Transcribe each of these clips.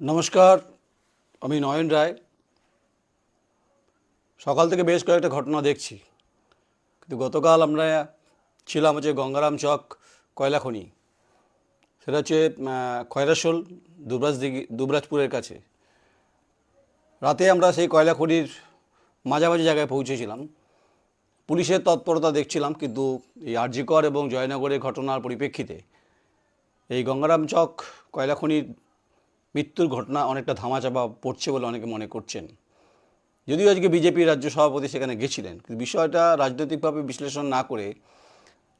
নমস্কার আমি নয়ন রায়। সকাল থেকে বেশ কয়েকটা ঘটনা দেখছি। কিন্তু গতকাল আমরা ছিলাম হচ্ছে গঙ্গারাম চক কয়লা খনি সেটা হচ্ছে আহ, খয়রাশোল দুবরাজ দিঘি দুবরাজপুরের কাছে। রাতে আমরা সেই কয়লা খনির মাঝামাঝি জায়গায় পৌঁছেছিলাম। পুলিশের তৎপরতা দেখছিলাম কিন্তু এই আরজিকর এবং জয়নগরের ঘটনার পরিপ্রেক্ষিতে এই গঙ্গারাম চক কয়লা খনির মৃত্যুর ঘটনা অনেকটা ধামাচাপা পড়ছে বলে অনেকে মনে করছেন। যদিও আজকে বিজেপির রাজ্য সভাপতি সেখানে গেছিলেন, কিন্তু বিষয়টা রাজনৈতিকভাবে বিশ্লেষণ না করে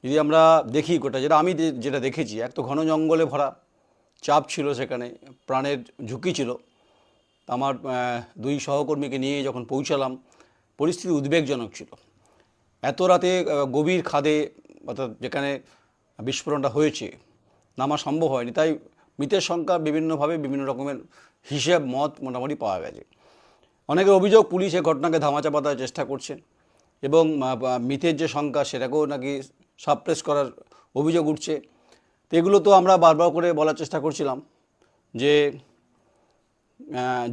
যদি আমরা দেখি গোটা যেটা, আমি যেটা দেখেছি, এক তো ঘন জঙ্গলে ভরা চাপ ছিল সেখানে, প্রাণের ঝুঁকি ছিল। আমার দুই সহকর্মীকে নিয়ে যখন পৌঁছালাম, পরিস্থিতি উদ্বেগজনক ছিল। এত রাতে গভীর খাদে অর্থাৎ যেখানে বিস্ফোরণটা হয়েছে, নামা সম্ভব হয়নি। তাই মৃতের সংখ্যা বিভিন্নভাবে বিভিন্ন রকমের হিসেব, মত মোটামুটি পাওয়া গেছে। অনেকের অভিযোগ, পুলিশ এ ঘটনাকে ধামাচাপা দেওয়ার চেষ্টা করছে এবং মৃতের যে সংখ্যা সেটাকেও নাকি সাপ্রেস করার অভিযোগ উঠছে। তো এগুলো তো আমরা বারবার করে বলার চেষ্টা করছিলাম যে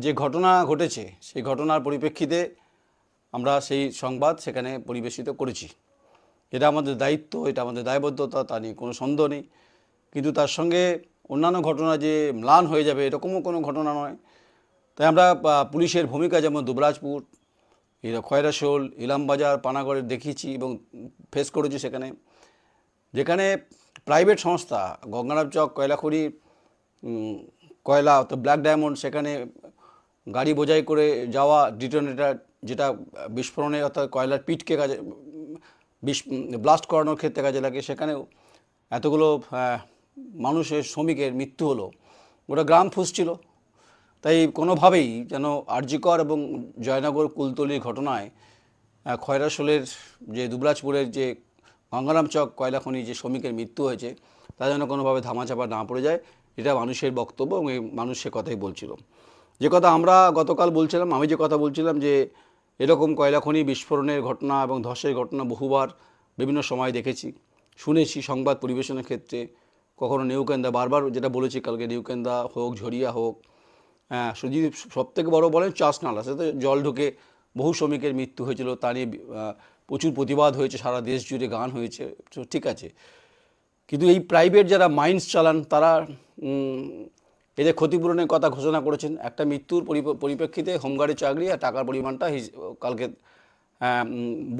যে ঘটনা ঘটেছে সেই ঘটনার পরিপ্রেক্ষিতে আমরা সেই সংবাদ সেখানে পরিবেশিত করেছি। এটা আমাদের দায়িত্ব, এটা আমাদের দায়বদ্ধতা, তা নিয়ে কোনো সন্দেহ নেই। কিন্তু তার সঙ্গে অন্যান্য ঘটনা যে ম্লান হয়ে যাবে, এরকমও কোনো ঘটনা নয়। তাই আমরা পুলিশের ভূমিকা যেমন দুবরাজপুর খয়রাশোল, ইলামবাজার, পানাগড়ে দেখিয়েছি এবং ফেস করেছি সেখানে। যেখানে প্রাইভেট সংস্থা, গঙ্গারাম চক, কয়লাখড়ি কয়লা, অর্থাৎ ব্ল্যাক ডায়মন্ড, সেখানে গাড়ি বোঝাই করে যাওয়া, ডিটোনেটার যেটা বিস্ফোরণে অর্থাৎ কয়লার পিটকে কাজে বিস ব্লাস্ট করানোর ক্ষেত্রে কাজে লাগে, সেখানেও এতগুলো মানুষের শ্রমিকের মৃত্যু হলো। গোটা গ্রাম ফুসছিল। তাই কোনোভাবেই যেন আরজিকর এবং জয়নগর কুলতলির ঘটনায় খয়রাসোলের যে দুবরাজপুরের যে গঙ্গারাম চক কয়লা খনি যে শ্রমিকের মৃত্যু হয়েছে, তা যেন কোনোভাবে ধামাচাপা না পড়ে যায়, এটা মানুষের বক্তব্য এবং এই মানুষ সে কথাই বলছিল। যে কথা আমরা গতকাল বলছিলাম, আমি যে কথা বলছিলাম যে এরকম কয়লা খনি বিস্ফোরণের ঘটনা এবং ধসের ঘটনা বহুবার বিভিন্ন সময় দেখেছি, শুনেছি সংবাদ পরিবেশনের ক্ষেত্রে। কখনো নিউকেন্দা, বারবার যেটা বলেছি কালকে, নিউকেন্দা হোক, ঝরিয়া হোক হ্যাঁ যদি সব থেকে বড় বলেন চাষ নালা সেটা জল ঢুকে বহু শ্রমিকের মৃত্যু হয়েছিল, তা নিয়ে প্রচুর প্রতিবাদ হয়েছে, সারা দেশ জুড়ে গান হয়েছে, তো ঠিক আছে। কিন্তু এই প্রাইভেট যারা মাইন্স চালান, তারা এদের ক্ষতিপূরণের কথা ঘোষণা করেছেন, একটা মৃত্যুর পরিপ- পরিপ্রেক্ষিতে হোমগার্ডের চাকরি আর টাকার পরিমাণটা কালকে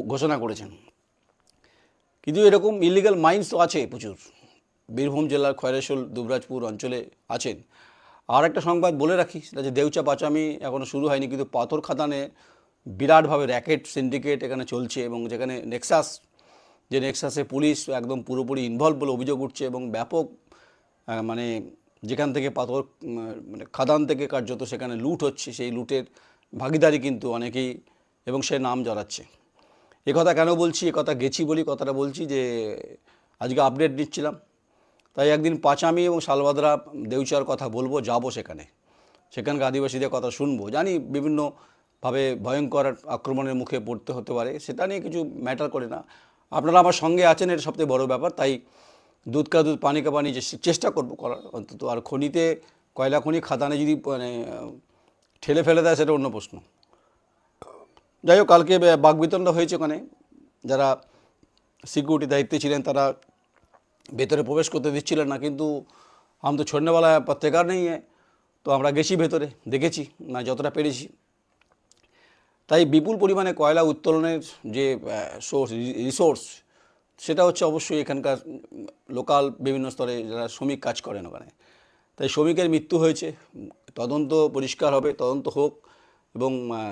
ঘোষণা করেছেন। কিন্তু এরকম ইলিগাল মাইন্স তো আছে প্রচুর। বীরভূম জেলার খয়রাশোল, দুবরাজপুর অঞ্চলে আছেন। আর একটা সংবাদ বলে রাখি, সেটা যে দেউচা পাচামি এখনও শুরু হয়নি, কিন্তু পাথর খাদানে বিরাটভাবে র্যাকেট সিন্ডিকেট এখানে চলছে এবং যেখানে নেক্সাস, যে নেক্সাসে পুলিশ একদম পুরোপুরি ইনভলভ বলে অভিযোগ উঠছে এবং ব্যাপক মানে যেখান থেকে পাথর মানে খাদান থেকে কার্যত সেখানে লুট হচ্ছে, সেই লুটের ভাগিদারি কিন্তু অনেকেই এবং সে নাম জড়াচ্ছে। কথা কেন বলছি কথা গেছি বলি, কথাটা বলছি যে আজকে আপডেট নিচ্ছিলাম। তাই একদিন পাঁচামি এবং শালবাদরা দেউচার কথা বলব, যাব সেখানে। সেখানকার আদিবাসীদের কথা শুনব। জানি বিভিন্নভাবে ভয়ঙ্কর আক্রমণের মুখে পড়তে হতে পারে, সেটা নিয়ে কিছু ম্যাটার করে না। আপনারা আমার সঙ্গে আছেন, এটা সবথেকে বড় ব্যাপার। তাই দুধ কা দুধ, পানি কা পানি চেষ্টা করব করার, অন্তত। আর খনিতে কয়লা, খনি, খাদানে যদি মানে ঠেলে ফেলে দেয়, সেটা অন্য প্রশ্ন। যাই হোক, কালকে বে- বাকবিতণ্ডা হয়েছে ওখানে। যারা সিকিউরিটি দায়িত্বে ছিলেন, তারা ভেতরে প্রবেশ করতে দিচ্ছিলেন না, কিন্তু আমি তো ছোড়নেওয়ালা পত্রিকার নেই, তো আমরা গেছি ভেতরে, দেখেছি, না যতটা পেরেছি। তাই বিপুল পরিমাণে কয়লা উত্তোলনের যে সোর্স রিসোর্স সেটা হচ্ছে অবশ্যই এখানকার লোকাল বিভিন্ন স্তরে যারা শ্রমিক কাজ করেন ওখানে। তাই শ্রমিকের মৃত্যু হয়েছে, তদন্ত পরিষ্কার হবে, তদন্ত হোক, এবং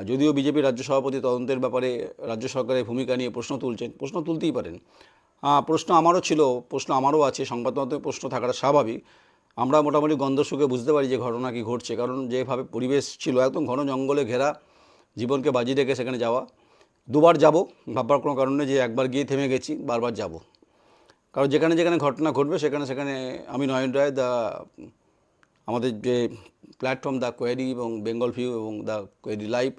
যদিও বিজেপি রাজ্য সভাপতি তদন্তের ব্যাপারে রাজ্য সরকারের ভূমিকা নিয়ে প্রশ্ন তুলছেন, প্রশ্ন তুলতেই পারেন। প্রশ্ন আমারও ছিল, প্রশ্ন আমারও আছে, সংবাদ মাধ্যমে প্রশ্ন থাকাটা স্বাভাবিক। আমরা মোটামুটি গন্ধ সুখে বুঝতে পারি যে ঘটনা কি ঘটছে, কারণ যেভাবে পরিবেশ ছিল, একদম ঘন জঙ্গলে ঘেরা, জীবনকে বাজি রেখে সেখানে যাওয়া। দুবার যাব, ভাববার কোনো কারণে যে একবার গিয়ে থেমে গেছি, বারবার যাব। কারণ যেখানে যেখানে ঘটনা ঘটবে, সেখানে সেখানে আমি নয়ন রায় দ্য আমাদের যে প্ল্যাটফর্ম দ্য কোয়েরি এবং বেঙ্গল ভিউ এবং দ্য কোয়েরি লাইভ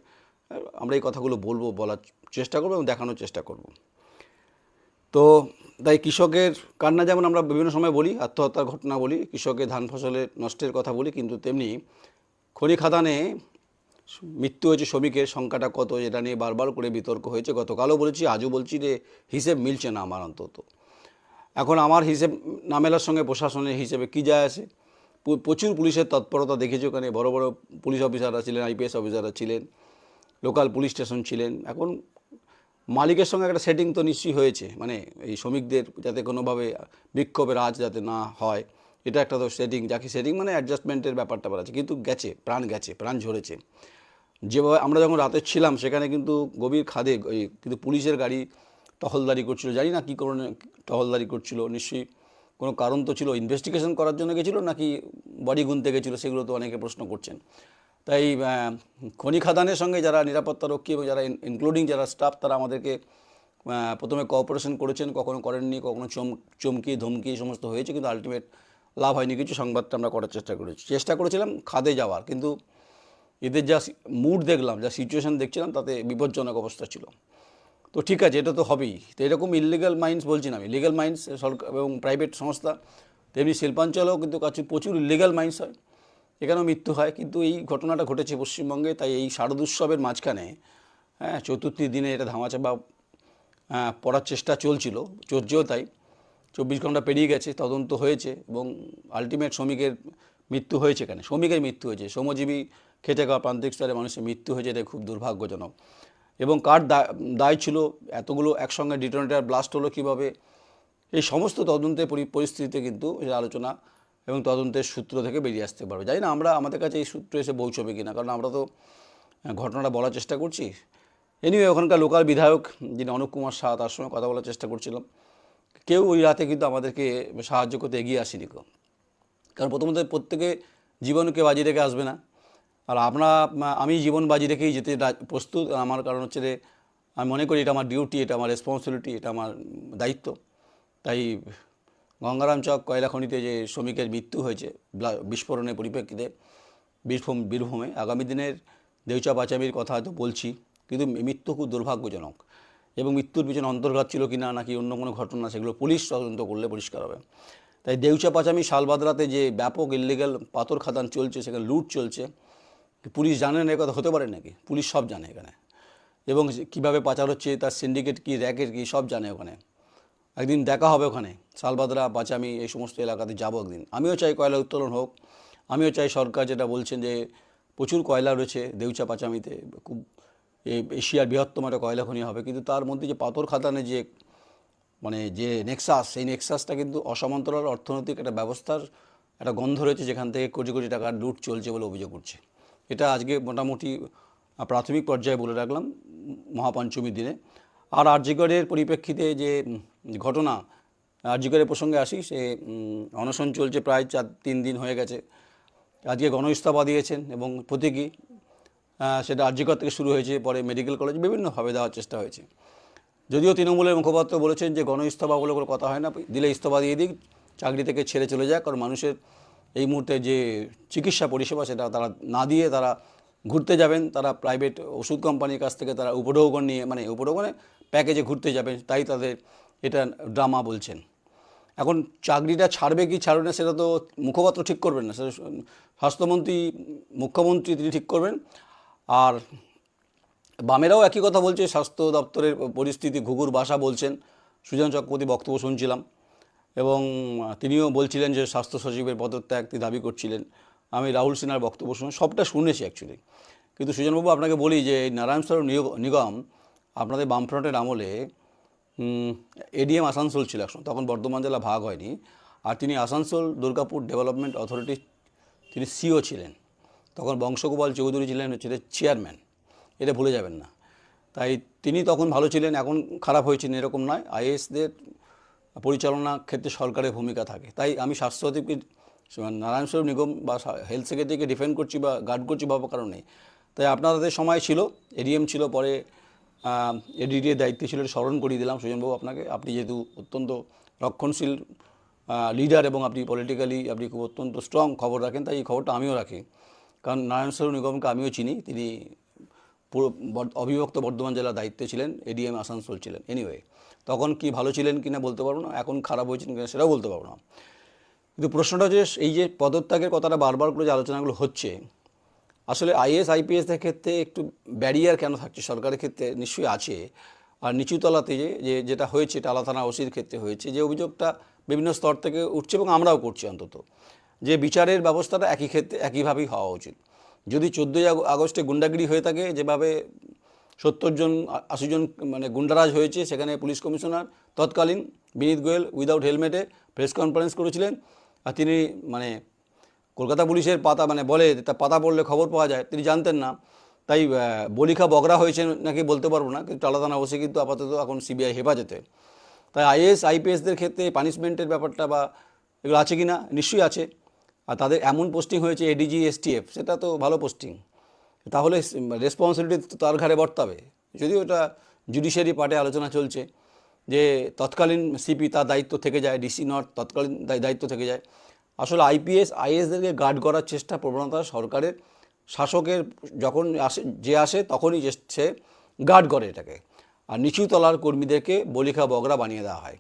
আমরা এই কথাগুলো বলব, বলার চেষ্টা করব এবং দেখানোর চেষ্টা করব। তো তাই কৃষকের কান্না যেমন আমরা বিভিন্ন সময় বলি, আত্মহত্যার ঘটনা বলি, কৃষকের ধান ফসলের নষ্টের কথা বলি, কিন্তু তেমনি খনি খাদানে মৃত্যু হয়েছে শ্রমিকের সংখ্যাটা কত, এটা নিয়ে বারবার করে বিতর্ক হয়েছে। গতকালও বলেছি, আজও বলছি যে হিসেব মিলছে না আমার অন্তত। এখন আমার হিসেব না মেলার সঙ্গে প্রশাসনের হিসেবে কী যায় আছে? প্রচুর পুলিশের তৎপরতা দেখেছি ওখানে, বড় বড় পুলিশ অফিসাররা ছিলেন, আইপিএস অফিসাররা ছিলেন, লোকাল পুলিশ স্টেশন ছিলেন। এখন মালিকের সঙ্গে একটা সেটিং তো নিশ্চয়ই হয়েছে। মানে এই শ্রমিকদের যাতে কোনোভাবে বিক্ষোভের আজ যাতে না হয়, এটা একটা তো সেটিং যাকে সেটিং মানে অ্যাডজাস্টমেন্টের ব্যাপারটা আছে। কিন্তু গেছে, প্রাণ গেছে, প্রাণ ঝরেছে। যেভাবে আমরা যখন রাতে ছিলাম, সেখানে কিন্তু গভীর খাদে কিন্তু পুলিশের গাড়ি টহলদারি করছিল। জানি না কী কারণে টহলদারি করছিল। নিশ্চয়ই কোনো কারণ তো ছিল। ইনভেস্টিগেশন করার জন্য গেছিল নাকি বডি গুনতে গেছিল? সেগুলো তো অনেকে প্রশ্ন করছেন। তাই খনি খাদানের সঙ্গে যারা নিরাপত্তা রক্ষী এবং যারা ইনক্লুডিং যারা স্টাফ তারা আমাদেরকে প্রথমে কোঅপারেশন করেছেন, কখনো করেননি, কখনো চম, চমকি, ধমকি সমস্ত হয়েছে, কিন্তু আলটিমেট লাভ হয়নি। কিছু সংবাদটা আমরা করার চেষ্টা করেছি। চেষ্টা করেছিলাম খাদে যাওয়ার, কিন্তু এদের যা মুড দেখলাম, যা সিচুয়েশান দেখছিলাম, তাতে বিপজ্জনক অবস্থা ছিল। তো ঠিক আছে, এটা তো হবেই। তো এরকম ইলিগাল মাইন্স বলছি না আমি লিগাল মাইন্স সরকার এবং প্রাইভেট সংস্থা, তেমনি শিল্পাঞ্চলেও কিন্তু কাছে প্রচুর ইলিগাল মাইন্স হয়। এখানেও মৃত্যু হয়। কিন্তু এই ঘটনাটা ঘটেছে পশ্চিমবঙ্গে তাই এই শারদোৎসবের মাঝখানে হ্যাঁ চতুর্থী দিনে এটা ধামাচাপা আহ, পড়ার চেষ্টা চলছিল চলছেও তাই। চব্বিশ ঘণ্টা পেরিয়ে গেছে তদন্ত হয়েছে এবং আলটিমেট শ্রমিকের মৃত্যু হয়েছে এখানে। শ্রমিকের মৃত্যু হয়েছে। শ্রমজীবী খেটে খাওয়া প্রান্তিক স্তরে মানুষের মৃত্যু হয়েছে এটা খুব দুর্ভাগ্যজনক। এবং কার দায় ছিল? এতগুলো একসঙ্গে ডিটোনেটার ব্লাস্ট হলো কীভাবে? এই সমস্ত তদন্তের পরি- পরিস্থিতিতে কিন্তু আলোচনা এবং তদন্তের সূত্র থেকে বেরিয়ে আসতে পারবে। যাই না, আমরা আমাদের কাছে এই সূত্র এসে পৌঁছবে কিনা, কারণ আমরা তো ঘটনাটা বলার চেষ্টা করছি। এনিওয়ে ওখানকার লোকাল বিধায়ক যিনি অনুপ কুমার শাহ তার সঙ্গে কথা বলার চেষ্টা করছিলাম। কেউ ওই রাতে কিন্তু আমাদেরকে সাহায্য করতে এগিয়ে আসেনি কেউ। কারণ প্রথমত প্রত্যেকে জীবনকে বাজি রেখে আসবে না। আর আমরা আমি জীবন বাজি রেখেই যেতে প্রস্তুত। আমার কারণ হচ্ছে যে, আমি মনে করি এটা আমার ডিউটি এটা আমার রেসপন্সিবিলিটি এটা আমার দায়িত্ব। তাই গঙ্গারাম চক কয়লা খনিতে যে শ্রমিকের মৃত্যু হয়েছে বিস্ফোরণের পরিপ্রেক্ষিতে, বীরভূম, বীরভূমে, আগামী দিনের দেউচা পাচামির কথা হয়তো বলছি, কিন্তু মৃত্যু খুব দুর্ভাগ্যজনক। এবং মৃত্যুর পিছনে অন্তর্ঘাত ছিল কি না নাকি অন্য কোনো ঘটনা, সেগুলো পুলিশ তদন্ত করলে পরিষ্কার হবে। তাই দেউচা পাচামি শালবাদরাতে যে ব্যাপক ইলিগাল পাথর খাদান চলছে, সেখানে লুট চলছে, পুলিশ জানে না কথা হতে পারে নাকি? পুলিশ সব জানে এখানে। এবং কীভাবে পাচার হচ্ছে, তার সিন্ডিকেট কী র্যাকেট কী, সব জানে ওখানে। একদিন দেখা হবে ওখানে। সালবাদরা বাচামি এই সমস্ত এলাকাতে যাব একদিন। আমিও চাই কয়লা উত্তোলন হোক। আমিও চাই সরকার যেটা বলছেন যে প্রচুর কয়লা রয়েছে দেউচা পাচামিতে। খুব এশিয়ার বৃহত্তম একটা কয়লা খনি হবে। কিন্তু তার মধ্যে যে পাথর খাদানে যে মানে যে নেক্সাস, সেই নেক্সাসটা কিন্তু অসমান্তরাল অর্থনৈতিক একটা ব্যবস্থার একটা গন্ধ রয়েছে যেখান থেকে কোটি কোটি টাকার লুট চলছে বলে অভিযোগ করছে এটা আজকে মোটামুটি প্রাথমিক পর্যায়ে বলে রাখলাম, মহাপঞ্চমীর দিনে। আর আর্যিকরের পরিপ্রেক্ষিতে যে ঘটনা আর্যিকরের প্রসঙ্গে আসি, সে অনশন চলছে প্রায় চার, তিন দিন হয়ে গেছে। আজকে গণ ইস্তফা দিয়েছেন এবং প্রতীকী সেটা আর্যিকর থেকে শুরু হয়েছে, পরে মেডিকেল কলেজ বিভিন্নভাবে দেওয়ার চেষ্টা হয়েছে। যদিও তৃণমূলের মুখপাত্র বলেছেন যে গণ ইস্তফা বলে কোনো কথা হয় না, দিলে ইস্তফা দিয়ে দিক, চাকরি থেকে ছেড়ে চলে যায় কারণ মানুষের এই মুহূর্তে যে চিকিৎসা পরিষেবা সেটা তারা না দিয়ে তারা ঘুরতে যাবেন, তারা প্রাইভেট ওষুধ কোম্পানির কাছ থেকে তারা উপঢৌকন নিয়ে মানে উপঢৌকনে প্যাকেজে ঘুরতে যাবেন, তাই তাদের এটা ড্রামা বলছেন। এখন চাকরিটা ছাড়বে কি ছাড়বে না সেটা তো মুখপাত্র ঠিক করবেন না স্বাস্থ্যমন্ত্রী, মুখ্যমন্ত্রী তিনি ঠিক করবেন। আর বামেরাও একই কথা বলছে, স্বাস্থ্য দপ্তরের পরিস্থিতি ঘুঘুর বাসা বলছেন, সুজন চক্রবর্তী বক্তব্য শুনছিলাম। এবং তিনিও বলছিলেন যে স্বাস্থ্য সচিবের পদত্যাগ তিনি দাবি করছিলেন। আমি রাহুল সিনহার বক্তব্য শুনে, সবটা শুনেছি অ্যাকচুয়ালি কিন্তু সুজনবাবু আপনাকে বলি যে নারায়ণ সরোবর নিগম আপনাদের বামফ্রন্টের আমলে এডিএম আসানসোল ছিল এখন তখন বর্ধমান জেলা ভাগ হয়নি। আর তিনি আসানসোল দুর্গাপুর ডেভেলপমেন্ট অথরিটি, তিনি সিও ছিলেন। তখন বংশগোপাল চৌধুরী ছিলেন হচ্ছে চেয়ারম্যান। এটা ভুলে যাবেন না। তাই তিনি তখন ভালো ছিলেন, এখন খারাপ হয়েছেন, এরকম নয়। আইএসদের পরিচালনা ক্ষেত্রে সরকারের ভূমিকা থাকে। তাই আমি স্বাস্থ্য সচিবকে নারায়ণ স্বরূপ নিগম বা হেলথ সেক্রেটারিকে ডিফেন্ড করছি বা গার্ড করছি ভাবার কারণে তাই আপনাদের সময় ছিল, এডিএম ছিল, পরে এডিডির দায়িত্বে ছিল, স্মরণ করিয়ে দিলাম সুজনবাবু আপনাকে। আপনি যেহেতু অত্যন্ত রক্ষণশীল লিডার এবং আপনি পলিটিক্যালি আপনি খুব অত্যন্ত স্ট্রং খবর রাখেন, তাই এই খবরটা আমিও রাখি। কারণ নারায়ণ স্বরূপ নিগমকে আমিও চিনি, তিনি পুরো অবিভক্ত বর্ধমান জেলার দায়িত্বে ছিলেন, এডিএম আসানসোল ছিলেন। এনিওয়ে তখন কি ভালো ছিলেন কিনা বলতে পারব না, এখন খারাপ হয়েছেন কিনা সেটাও বলতে পারব না। কিন্তু প্রশ্নটা হচ্ছে, এই যে পদত্যাগের কথাটা বারবার করে যে আলোচনাগুলো হচ্ছে আসলে আইএস আইপিএসের ক্ষেত্রে একটু ব্যারিয়ার কেন থাকছে? সরকারের ক্ষেত্রে নিশ্চয়ই আছে। আর নিচুতলাতে যে যেটা হয়েছে টালা থানা ওসির ক্ষেত্রে হয়েছে, যে অভিযোগটা বিভিন্ন স্তর থেকে উঠছে এবং আমরাও করছি অন্তত। যে বিচারের ব্যবস্থাটা একই ক্ষেত্রে, একইভাবেই হওয়া উচিত। যদি চোদ্দোই আগস্টে গুন্ডাগিরি হয়ে থাকে, যেভাবে সত্তর জন আশি জন মানে গুন্ডারাজ হয়েছে, সেখানে পুলিশ কমিশনার তৎকালীন বিনীত গোয়েল উইদাউট হেলমেটে প্রেস কনফারেন্স করেছিলেন। আর তিনি মানে কলকাতা পুলিশের পাতা মানে বলে তা পাতা পড়লে খবর পাওয়া যায়, তিনি জানতেন না। তাই বলিখা বগরা হয়েছে নাকি বলতে পারব না, কিন্তু টালা থানা বসে কিন্তু আপাতত এখন সিবিআই হেফাজতে। তাই আইএস, আইপিএসদের ক্ষেত্রে পানিশমেন্টের ব্যাপারটা বা এগুলো আছে কি না নিশ্চয়ই আছে। আর তাদের এমন পোস্টিং হয়েছে এডিজি এসটিএফ সেটা তো ভালো পোস্টিং তাহলে রেসপন্সিবিলিটি তো তার ঘাড়ে বর্তাবে। যদিও এটা জুডিশিয়ারি পার্টে আলোচনা চলছে যে তৎকালীন সিপি তার দায়িত্ব থেকে যায় ডিসি নর্থ তৎকালীন দায়িত্ব থেকে যায়। আসলে আইপিএস আইএসদেরকে গার্ড করার চেষ্টা প্রবণতা সরকারের। শাসকের যখন আসে, যে আসে তখনই সে গার্ড করে এটাকে। আর নিচু তলার কর্মীদেরকে বলিখা বগরা বানিয়ে দেওয়া হয়।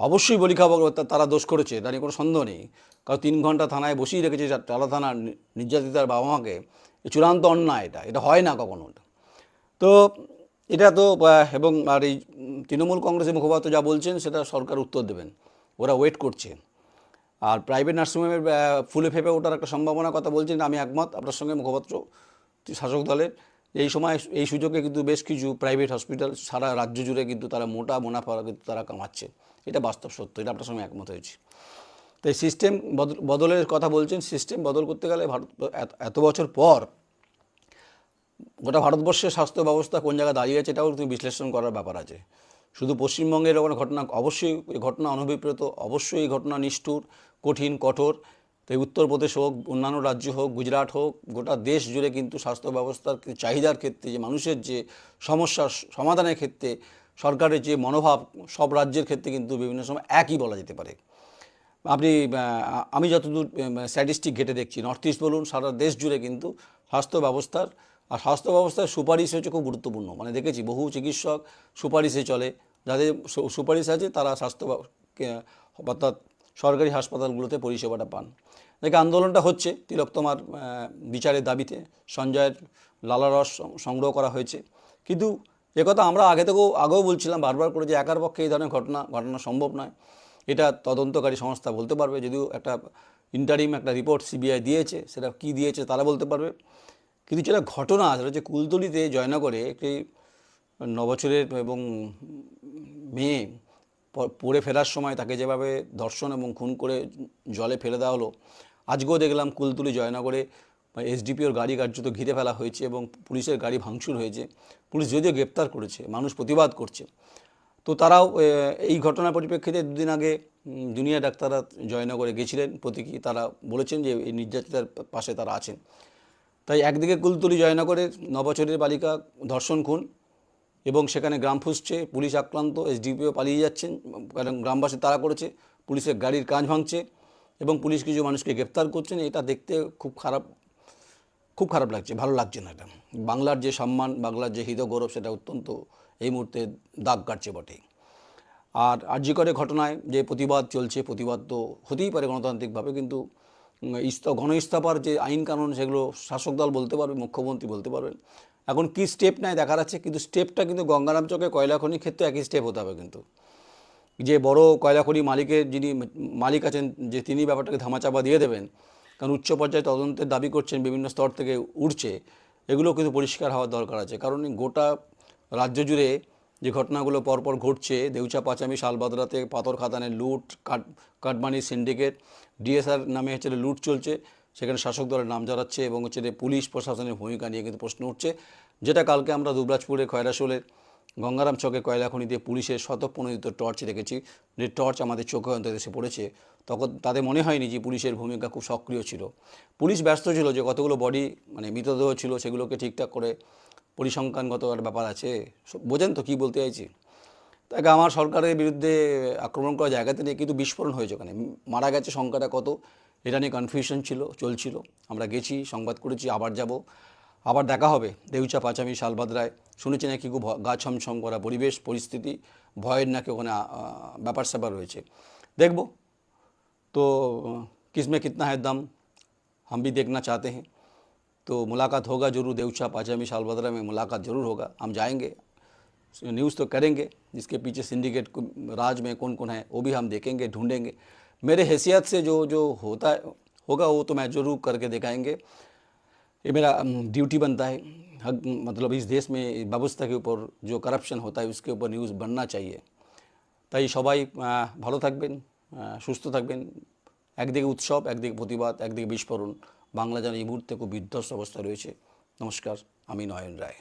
অবশ্যই বলিখা বগরা তারা দোষ করেছে তা নিয়ে কোনো সন্দেহ নেই। কারণ তিন ঘণ্টা থানায় বসিয়ে রেখেছে টালা থানার নির্যাতিতার বাবা মাকে চূড়ান্ত অন্যায় এটা এটা হয় না কখনো তো এটা তো এবং আর এই তৃণমূল কংগ্রেসের মুখপাত্র যা বলছেন সেটা সরকার উত্তর দেবেন। ওরা ওয়েট করছে। আর প্রাইভেট নার্সিংহোমের আহ, ফুলে ফেপে ওঠার একটা সম্ভাবনার কথা বলছেন আমি একমত আপনার সঙ্গে মুখপাত্র শাসক দলের। এই সময় এই সুযোগে কিন্তু বেশ কিছু প্রাইভেট হসপিটাল সারা রাজ্য জুড়ে কিন্তু তারা মোটা মুনাফা কিন্তু তারা কামাচ্ছে। এটা বাস্তব সত্য এটা আপনার সঙ্গে একমত হয়েছি। তাই সিস্টেম বদলের কথা বলছেন সিস্টেম বদল করতে গেলে ভারত এত বছর পর গোটা ভারতবর্ষের স্বাস্থ্য ব্যবস্থা কোন জায়গায় দাঁড়িয়ে আছে এটাও কিন্তু বিশ্লেষণ করার ব্যাপার আছে। শুধু পশ্চিমবঙ্গের ওখানে ঘটনা, অবশ্যই এই ঘটনা অনভিপ্রেত, অবশ্যই এই ঘটনা নিষ্ঠুর, কঠিন, কঠোর। তাই উত্তরপ্রদেশ হোক, অন্যান্য রাজ্য হোক, গুজরাট হোক, গোটা দেশ জুড়ে কিন্তু স্বাস্থ্য ব্যবস্থার চাহিদার ক্ষেত্রে যে মানুষের যে সমস্যার সমাধানের ক্ষেত্রে সরকারের যে মনোভাব, সব রাজ্যের ক্ষেত্রে কিন্তু বিভিন্ন সময় একই বলা যেতে পারে। আপনি আমি যতদূর স্ট্যাটিস্টিক ঘেটে দেখছি, নর্থ ইস্ট বলুন, সারা দেশ জুড়ে কিন্তু স্বাস্থ্য ব্যবস্থার আর স্বাস্থ্য ব্যবস্থার সুপারিশ হচ্ছে খুব গুরুত্বপূর্ণ। মানে দেখেছি বহু চিকিৎসক সুপারিশে চলে, যাদের সুপারিশ আছে তারা স্বাস্থ্য অর্থাৎ সরকারি হাসপাতালগুলোতে পরিষেবাটা পান। দেখে আন্দোলনটা হচ্ছে তিলোত্তমার বিচারের দাবিতে। সঞ্জয়ের লালারস সংগ্রহ করা হয়েছে। কিন্তু একথা আমরা আগে থেকেও, আগেও বলছিলাম বারবার করে যে একার পক্ষে এই ধরনের ঘটনা ঘটনা সম্ভব নয়। এটা তদন্তকারী সংস্থা বলতে পারবে, যদিও একটা ইন্টারিম একটা রিপোর্ট সিবিআই দিয়েছে, সেটা কি দিয়েছে তারা বলতে পারবে। কিন্তু যেটা ঘটনা, সেটা হচ্ছে কুলতলিতে জয়নগরে একটি নবছরের এবং মেয়ে পড়ে ফেরার সময় তাকে যেভাবে ধর্ষণ এবং খুন করে জলে ফেলে দেওয়া হলো, আজকেও দেখলাম কুলতুলি জয়নগরে এসডিপিওর গাড়ি কার্যত ঘিরে ফেলা হয়েছে এবং পুলিশের গাড়ি ভাঙচুর হয়েছে। পুলিশ যদিও গ্রেপ্তার করেছে, মানুষ প্রতিবাদ করছে। তো তারাও এই ঘটনার পরিপ্রেক্ষিতে দুদিন আগে জুনিয়র ডাক্তাররা জয়নগরে গেছিলেন। প্রতীকী তারা বলেছেন যে এই নির্যাতিতার পাশে তারা আছেন। তাই একদিকে কুলতলি জয়নগরের নবছরের বালিকা ধর্ষণ খুন এবং সেখানে গ্রাম ফুসছে, পুলিশ আক্রান্ত, এসডিপিও পালিয়ে যাচ্ছেন, কারণ গ্রামবাসী তারা করেছে, পুলিশের গাড়ির কাঁচ ভাঙছে এবং পুলিশ কিছু মানুষকে গ্রেপ্তার করছেন। এটা দেখতে খুব খারাপ খুব খারাপ লাগছে, ভালো লাগছে না এটা। বাংলার যে সম্মান, বাংলার যে হৃদ গৌরব সেটা অত্যন্ত এই মুহূর্তে দাগ কাটছে বটে আর আর্যিকরে ঘটনায় যে প্রতিবাদ চলছে, প্রতিবাদ তো হতেই পারে গণতান্ত্রিকভাবে, কিন্তু গণ ইস্তফার যে আইন কানুন সেগুলো শাসক দল বলতে পারবে, মুখ্যমন্ত্রী বলতে পারবেন। এখন কি স্টেপ নেয় দেখার আছে কিন্তু স্টেপটা কিন্তু গঙ্গারাম চকে কয়লা খনির ক্ষেত্রে একই স্টেপ হতে হবে কিন্তু। যে বড় কয়লা খনি মালিকের যিনি মালিক আছেন, যে তিনি ব্যাপারটাকে ধামাচাপা দিয়ে দেবেন, কারণ উচ্চ পর্যায়ে তদন্তের দাবি করছেন, বিভিন্ন স্তর থেকে উঠছে এগুলো কিন্তু পরিষ্কার হওয়ার দরকার আছে। কারণ গোটা রাজ্য জুড়ে যে ঘটনাগুলো পরপর ঘটছে, দেউচা পাচামি, শালবাদরাতে পাথর খাদানে লুট, কাট, কাটমানি সিন্ডিকেট, ডিএসআর নামে হচ্ছে লুট চলছে, সেখানে শাসক দলের নাম জড়াচ্ছে এবং হচ্ছে পুলিশ প্রশাসনের ভূমিকা নিয়ে কিন্তু প্রশ্ন উঠছে। যেটা কালকে আমরা দুবরাজপুরে খয়রাশোলের গঙ্গারাম চকে কয়লা দিয়ে পুলিশের শতপ্রণোদিত টর্চ দেখেছি। যে টর্চ আমাদের চোখে অন্তত এসে পড়েছে, তখন তাদের মনে হয়নি যে পুলিশের ভূমিকা খুব সক্রিয় ছিল। পুলিশ ব্যস্ত ছিল যে কতগুলো বডি মানে মৃতদেহ ছিল, সেগুলোকে ঠিকঠাক করে পরিসংখ্যানগত একটা ব্যাপার আছে। বোঝেন তো কী বলতে চাইছি? তাকে আমার সরকারের বিরুদ্ধে আক্রমণ করা জায়গাতে নিয়ে কিন্তু বিস্ফোরণ হয়েছে ওখানে। মারা গেছে সংখ্যাটা কত? এটা নিয়ে কনফিউশন ছিল, চলছিল। আমরা গেছি, সংবাদ করেছি, আবার যাব। আবার দেখা হবে। দেউচা পাঁচামি শালবাদরায় শুনেছি নাকি খুব গা ছমছম করা পরিবেশ, পরিস্থিতি। ভয়ের নাকি ওখানে ব্যাপার স্যাপার রয়েছে। দেখব। তো, কিসমে কিতনা হ্যাঁ দাম? হাম ভি দেখনা চাতে হ্যাঁ तो मुलाकात होगा जरूर देवछा पाचामी शालभद्रा में मुलाकात जरूर होगा हम जाएंगे न्यूज़ तो करेंगे जिसके पीछे सिंडिकेट को- राज में कौन कौन है वो भी हम देखेंगे ढूंढेंगे मेरे हैसियत से जो जो होता है होगा वो तो मैं जरूर करके दिखाएंगे ये मेरा ड्यूटी बनता है हक मतलब इस देश में ব্যবস্থা के ऊपर जो करप्शन होता है उसके ऊपर न्यूज़ बनना चाहिए তাই সবাই আহ, ভালো থাকবেন আহ, সুস্থ থাকবেন একদিকে উৎসব একদিকে প্রতিবাদ একদিকে বিস্ফোরণ বাংলা যেন এই মুহূর্তে খুব বিধ্বস্ত অবস্থা রয়েছে। নমস্কার আমি নয়ন রায়।